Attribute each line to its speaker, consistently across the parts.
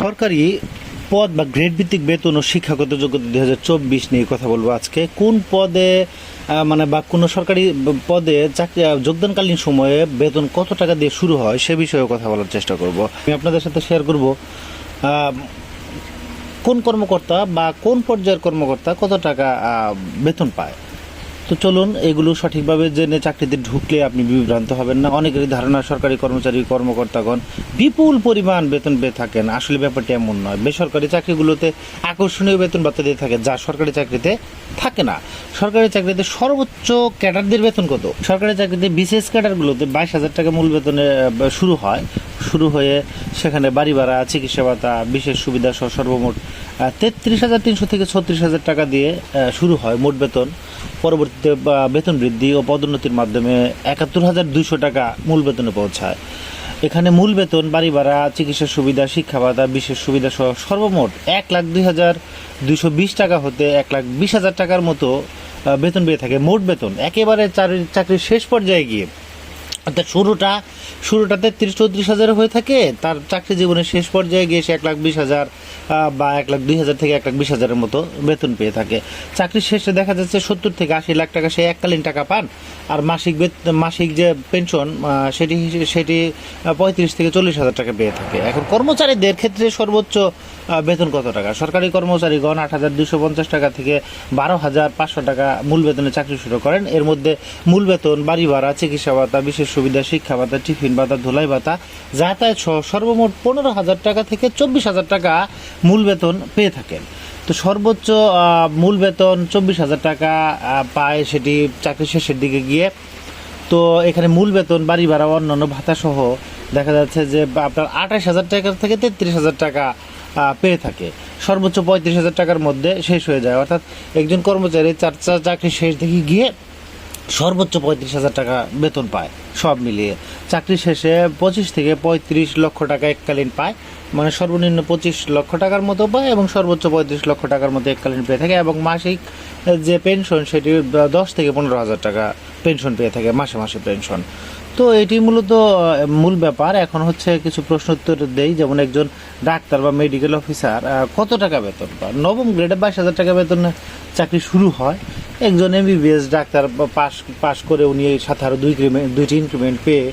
Speaker 1: সরকারি পদ বা গ্রেড ভিত্তিক বেতন ও শিক্ষাগত যোগ্যতা দুই হাজার চব্বিশ নিয়ে কথা বলব আজকে। কোন পদে মানে বা কোনো সরকারি পদে চাকরি যোগদানকালীন সময়ে বেতন কত টাকা দিয়ে শুরু হয় সে বিষয়ে কথা বলার চেষ্টা করব। আমি আপনাদের সাথে শেয়ার করব কোন কর্মকর্তা বা কোন পর্যায়ের কর্মকর্তা কত টাকা বেতন পায়। তো চলুন, এগুলো সঠিকভাবে জেনে চাকরিতে ঢুকলে আপনি বিভ্রান্ত হবেন না। অনেকেরই ধারণা, সরকারি কর্মচারী, কর্মকর্তাগণ বিপুল পরিমাণ বেতন পেয়ে থাকেন। আসলে ব্যাপারটি এমন নয়। বেসরকারি চাকরিগুলোতে আকর্ষণীয় বেতন ভাতা দিয়ে থাকে, যা সরকারি চাকরিতে থাকে না। সরকারি চাকরিতে সর্বোচ্চ ক্যাডারদের বেতন কত? সরকারি চাকরিতে বিশেষ ক্যাডারগুলোতে বাইশ হাজার টাকা মূল বেতনে শুরু হয়। শুরু হয়ে সেখানে বাড়ি ভাড়া, চিকিৎসা ভাতা, বিশেষ সুবিধা সহ সর্বমোট তেত্রিশ হাজার তিনশো থেকে ছত্রিশ হাজার টাকা দিয়ে শুরু হয় মোট বেতন। পরবর্তীতে বেতন বৃদ্ধি ও পদোন্নতির মাধ্যমে একাত্তর হাজার দুইশো টাকা মূল বেতনে পৌঁছায়। এখানে মূল বেতন, বাড়ি ভাড়া, চিকিৎসা সুবিধা, শিক্ষা ভাতা, বিশেষ সুবিধা সহ সর্বমোট এক লাখ দুই হাজার দুইশো বিশ টাকা হতে এক লাখ বিশ হাজার টাকার মতো বেতন পেয়ে থাকে। মোট বেতন, একেবারে চাকরি চাকরির শেষ পর্যায়ে গিয়ে অর্থাৎ শুরুটা, শুরুটাতে তিরিশ চৌত্রিশ হাজার হয়ে থাকে, তার চাকরি জীবনের শেষ পর্যায়ে গিয়ে সে এক লাখ বিশ হাজার বা এক লাখ দুই হাজার থেকে এক লাখ বিশ হাজারের মতো বেতন পেয়ে থাকে। চাকরির শেষে দেখা যাচ্ছে সত্তর থেকে আশি লাখ টাকা সে এককালীন টাকা পান, আর মাসিক মাসিক যে পেনশন সেটি সেটি পঁয়ত্রিশ থেকে চল্লিশ হাজার টাকা পেয়ে থাকে। এখন কর্মচারীদের ক্ষেত্রে সর্বোচ্চ বেতন কত টাকা? সরকারি কর্মচারীগণ আট হাজার দুশো পঞ্চাশ টাকা থেকে বারো হাজার পাঁচশো টাকা মূল বেতনে চাকরি শুরু করেন। এর মধ্যে মূল বেতন, বাড়ি ভাড়া, চিকিৎসা ভাতা, বিশেষ সুবিধা শিক্ষা ভাতা, টিফিন ভাতা, ধুলাই ভাতা, যাতায়াত সহ সর্বমোট পনেরো হাজার টাকা থেকে চব্বিশ হাজার টাকা মূল বেতন পেয়ে থাকেন। তো সর্বোচ্চ মূল বেতন চব্বিশ হাজার টাকা পায় সেটি চাকরি শেষের দিকে গিয়ে। তো এখানে মূল বেতন, বাড়ি ভাড়া, অন্যান্য ভাতা সহ দেখা যাচ্ছে যে আপনার আঠাশ হাজার টাকা থেকে তেত্রিশ হাজার টাকা পেয়ে থাকে। সর্বোচ্চ পঁয়ত্রিশ হাজার টাকার মধ্যে শেষ হয়ে যায়। অর্থাৎ একজন কর্মচারী চার চার চাকরি শেষ দিকে গিয়ে সর্বোচ্চ পঁয়ত্রিশ হাজার টাকা বেতন পায়। সব মিলিয়ে। চাকরি শেষে পঁচিশ থেকে পঁয়ত্রিশ লক্ষ টাকা এককালীন পায়। মানে সর্বনিম্ন পঁচিশ লক্ষ টাকার মতো পায় এবং সর্বোচ্চ পঁয়ত্রিশ লক্ষ টাকার মতো এককালীন পেয়ে থাকে এবং মাসিক যে পেনশন সেটি দশ থেকে পনেরো হাজার টাকা পেনশন পেয়ে থাকে, মাসে মাসে পেনশন তো এটি মূলত মূল ব্যাপার। এখন হচ্ছে কিছু প্রশ্ন উত্তর দেই, যেমন একজন ডাক্তার বা মেডিকেল অফিসার কত টাকা বেতন পায়? নবম গ্রেডে বাইশ হাজার টাকা বেতন চাকরি শুরু হয়। একজন এমবিবিএস ডাক্তার পাস পাস করে উনি সাথে আরও দুই দুইটি ইনক্রিমেন্ট পেয়ে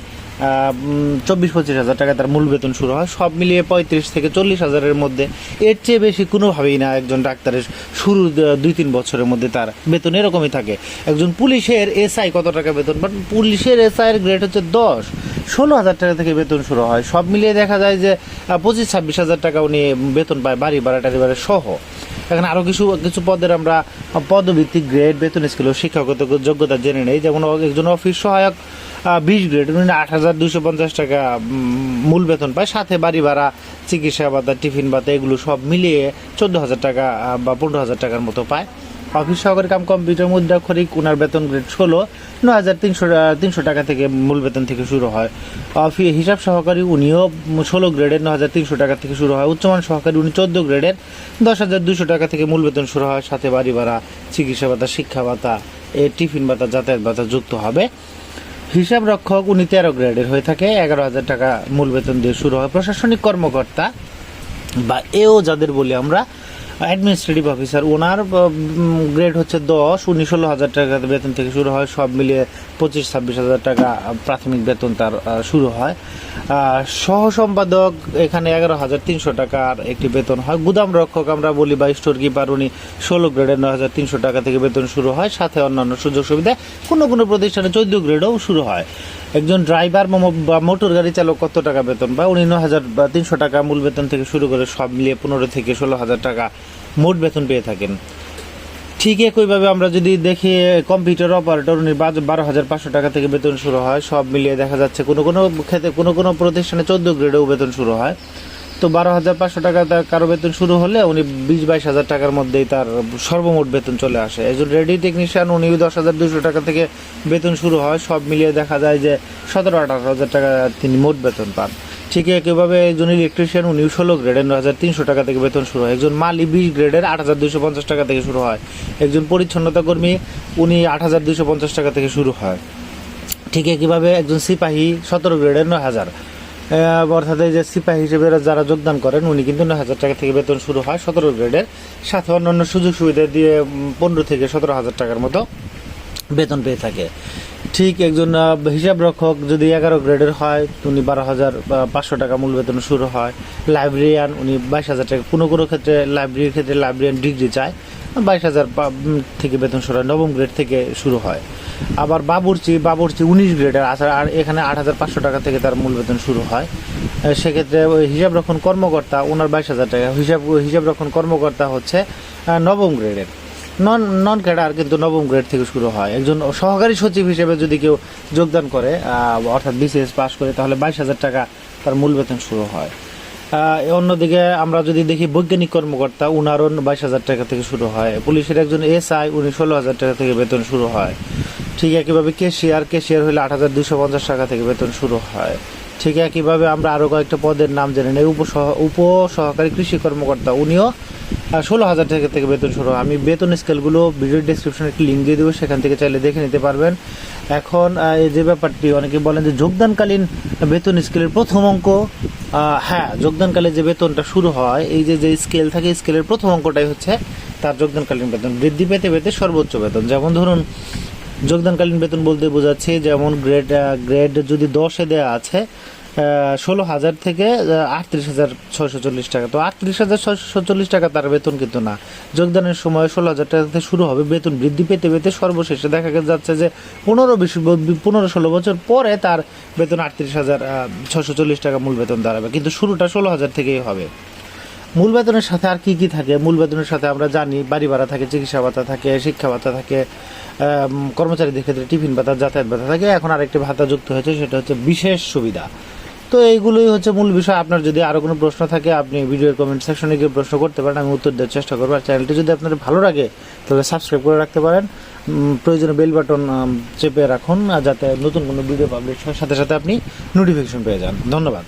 Speaker 1: চব্বিশ, পঁচিশ হাজার টাকা তার মূল বেতন শুরু হয়। সব মিলিয়ে পঁয়ত্রিশ থেকে চল্লিশ হাজারের মধ্যে। এর চেয়ে বেশি কোনোভাবেই না একজন ডাক্তারের শুরু দুই তিন বছরের মধ্যে তার বেতন এরকমই থাকে। একজন পুলিশের এসআই কত টাকা বেতন? বাট পুলিশের এসআই এর গ্রেড হচ্ছে দশ। ষোলো হাজার টাকা থেকে বেতন শুরু হয়। সব মিলিয়ে দেখা যায় যে পঁচিশ, ছাব্বিশ হাজার টাকা উনি বেতন পায় বাড়ি, ভাড়া, টাড়ি, ভাড়া সহ। এখন আরও কিছু কিছু পদের আমরা পদভিত্তিক গ্রেড বেতন স্কেল শিক্ষাগত যোগ্যতা জেনে নেই। যেমন একজন অফিস সহায়ক বিশ গ্রেড উনি আট হাজার দুশো পঞ্চাশ টাকা মূল বেতন পায়। সাথে বাড়ি ভাড়া, চিকিৎসা ভাতা, টিফিন ভাতা, এগুলো সব মিলিয়ে চোদ্দ হাজার টাকা বা পনেরো হাজার টাকার মতো পায়। অফিস সহকারী কাম কম্পিউটার মুদ্রাক্ষরিক ওনার বেতন গ্রেড ষোলো ন হাজার তিনশো তিনশো টাকা থেকে মূল বেতন থেকে শুরু হয়। অফি, হিসাব সহকারী, উনিও ষোলো গ্রেডের ন হাজার তিনশো টাকা থেকে শুরু হয়। উচ্চমান সহকারী, উনি চোদ্দ গ্রেডের, দশ হাজার দুশো টাকা থেকে মূল বেতন শুরু হয়। সাথে বাড়ি ভাড়া, চিকিৎসা ভাতা, শিক্ষা ভাতা, এ টিফিন ভাতা, যাতায়াত ভাতা যুক্ত হবে। হিসাব রক্ষক, উনি তেরো গ্রেডের হয়ে থাকে, এগারো হাজার টাকা মূল বেতন দিয়ে শুরু হয় প্রশাসনিক কর্মকর্তা। বা এও যাদের বলি আমরা অ্যাডমিনিস্ট্রেটিভ অফিসার ওনার গ্রেড হচ্ছে দশ, উনি ষোলো হাজার টাকা বেতন থেকে শুরু হয়, সব মিলিয়ে পঁচিশ, ছাব্বিশ হাজার টাকা প্রাথমিক বেতন তার শুরু হয়। সহ সম্পাদক এখানে এগারো হাজার তিনশো টাকার একটি বেতন হয়। গুদাম রক্ষক আমরা বলি বা স্টোর কিপার, উনি ষোলো গ্রেডে নয় হাজার তিনশো টাকা থেকে বেতন শুরু হয়। সাথে অন্যান্য সুযোগ সুবিধা, কোনো কোনো প্রতিষ্ঠানে চোদ্দ গ্রেডও শুরু হয়। একজন ড্রাইভার বা মোটর গাড়ি চালক কত টাকা বেতন? বা উনি হাজার বা তিনশো টাকা মূল বেতন থেকে শুরু করে সব মিলিয়ে পনেরো থেকে ষোলো হাজার টাকা মোট বেতন পেয়ে থাকেন। ঠিক একইভাবে আমরা যদি দেখি, কম্পিউটার অপারেটর উনি বারো হাজার পাঁচশো টাকা থেকে বেতন শুরু হয়। সব মিলিয়ে দেখা যাচ্ছে কোনো কোনো ক্ষেত্রে কোনো কোনো প্রতিষ্ঠানে চোদ্দ গ্রেডেও বেতন শুরু হয়। তো বারো হাজার পাঁচশো টাকা তার কারও বেতন শুরু হলে উনি বিশ বাইশ হাজার টাকার মধ্যেই তার সর্বমোট বেতন চলে আসে। একজন রেডি টেকনিশিয়ান উনি দশ হাজার দুশো টাকা থেকে বেতন শুরু হয়। সব মিলিয়ে দেখা যায় যে সতেরো আঠারো হাজার টাকা তিনি মোট বেতন পান। ঠিক একইভাবে একজন ইলেকট্রিশিয়ান উনি ষোলো গ্রেডের ন হাজার তিনশো টাকা থেকে বেতন শুরু হয়। একজন মালি বিশ গ্রেডের আট হাজার দুশো পঞ্চাশ টাকা থেকে শুরু হয়। একজন পরিচ্ছন্নতা কর্মী, উনি আট হাজার দুশো পঞ্চাশ টাকা থেকে শুরু হয়। ঠিক একইভাবে একজন সিপাহী, সতেরো গ্রেডের নয় হাজার। অর্থাৎ এই যে সিপাহী হিসেবে যারা যোগদান করেন, উনি কিন্তু নয় হাজার টাকা থেকে বেতন শুরু হয় সতেরো গ্রেডের। সাথে অন্যান্য সুযোগ সুবিধা দিয়ে পনেরো থেকে সতেরো হাজার টাকার মতো বেতন পেয়ে থাকে। ঠিক একজন হিসাব রক্ষক যদি এগারো গ্রেডের হয়, উনি বারো হাজার পাঁচশো টাকা মূল বেতন শুরু হয়। লাইব্রেরিয়ান, উনি বাইশ হাজার টাকা, কোনো কোনো ক্ষেত্রে লাইব্রেরির ক্ষেত্রে লাইব্রেরিয়ান ডিগ্রি চায়। বাইশ হাজার থেকে বেতন শুরু হয় নবম গ্রেড থেকে শুরু হয়। আবার বাবুর্চি বাবুর্চি উনিশ গ্রেডের আসার আর এখানে আট হাজার পাঁচশো টাকা থেকে তার মূল বেতন শুরু হয়। সেক্ষেত্রে হিসাব রক্ষণ কর্মকর্তা, ওনার বাইশ হাজার টাকা। হিসাব হিসাব রক্ষণ কর্মকর্তা হচ্ছে নবম গ্রেডের। নন নন ক্যাডার কিন্তু নবম গ্রেড থেকে শুরু হয়। একজন সহকারী সচিব হিসেবে যদি কেউ যোগদান করে অর্থাৎ বিসিএস পাস করে, তাহলে বাইশ হাজার টাকা তার মূল বেতন শুরু হয়। অন্যদিকে আমরা যদি দেখি বৈজ্ঞানিক কর্মকর্তা, উনারও বাইশ হাজার টাকা থেকে শুরু হয়। পুলিশের একজন এসআই, উনি ষোলো হাজার টাকা থেকে বেতন শুরু হয়। ঠিক একইভাবে কেশিয়ার কেশিয়ার হলে আট হাজার দুশো পঞ্চাশ টাকা থেকে বেতন শুরু হয়। ঠিক একইভাবে আমরা আরও কয়েকটা পদের নাম জেনে নেই। উপ উপ সহকারী কৃষি কর্মকর্তা, উনিও ষোলো হাজার টাকা থেকে বেতন শুরু। আমি বেতন স্কেলগুলো ভিডিও ডিসক্রিপশনে একটি লিঙ্ক দিয়ে দেবো, সেখান থেকে চাইলে দেখে নিতে পারবেন। এখন এই যে ব্যাপারটি, অনেকে বলেন যে যোগদানকালীন বেতন স্কেলের প্রথম অঙ্ক হ্যাঁ যোগদানকালে যে বেতনটা শুরু হয়, এই যে যে স্কেল থাকে স্কেলের প্রথম অঙ্কটাই হচ্ছে তার যোগদানকালীন বেতন। বৃদ্ধি পেতে পেতে সর্বোচ্চ বেতন। যেমন ধরুন যোগদানকালীন বেতন বলতে বোঝাচ্ছে যেমন গ্রেড গ্রেড যদি দশে দেওয়া আছে ষোলো হাজার থেকে আটত্রিশ হাজার ছয়শো চল্লিশ টাকা। তো আটত্রিশ হাজার ছয়শো চল্লিশ টাকা তার বেতন কিন্তু না। যোগদানের সময় ষোলো হাজার টাকা থেকে শুরু হবে বেতন বৃদ্ধি পেতে পেতে সর্বশেষে দেখা যাচ্ছে যে পনেরো বিশ পনেরো ষোলো বছর পরে তার বেতন আটত্রিশ হাজার ছশো চল্লিশ টাকা মূল বেতন দাঁড়াবে। কিন্তু শুরুটা ষোলো হাজার থেকেই হবে। মূল বেতনের সাথে আর কি কি থাকে? মূল বেতনের সাথে আমরা জানি, বাড়ি ভাড়া থাকে, চিকিৎসা ভাতা থাকে, শিক্ষা ভাতা থাকে কর্মচারীদের ক্ষেত্রে টিফিন ভাতা, যাতায়াত ভাতা থাকে। এখন আরেকটি ভাতা যুক্ত হয়েছে, সেটা হচ্ছে বিশেষ সুবিধা। তো এইগুলোই হচ্ছে মূল বিষয়। আপনার যদি আরও কোনো প্রশ্ন থাকে, আপনি ভিডিওর কমেন্ট সেকশনে গিয়ে প্রশ্ন করতে পারেন, আমি উত্তর দেওয়ার চেষ্টা করব। আর চ্যানেলটি যদি আপনার ভালো লাগে, তাহলে সাবস্ক্রাইব করে রাখতে পারেন। প্রয়োজনে বেল বাটন চেপে রাখুন, আর যাতে নতুন কোনো ভিডিও পাবলিশ হয়, সাথে সাথে আপনি নোটিফিকেশন পেয়ে যান। ধন্যবাদ।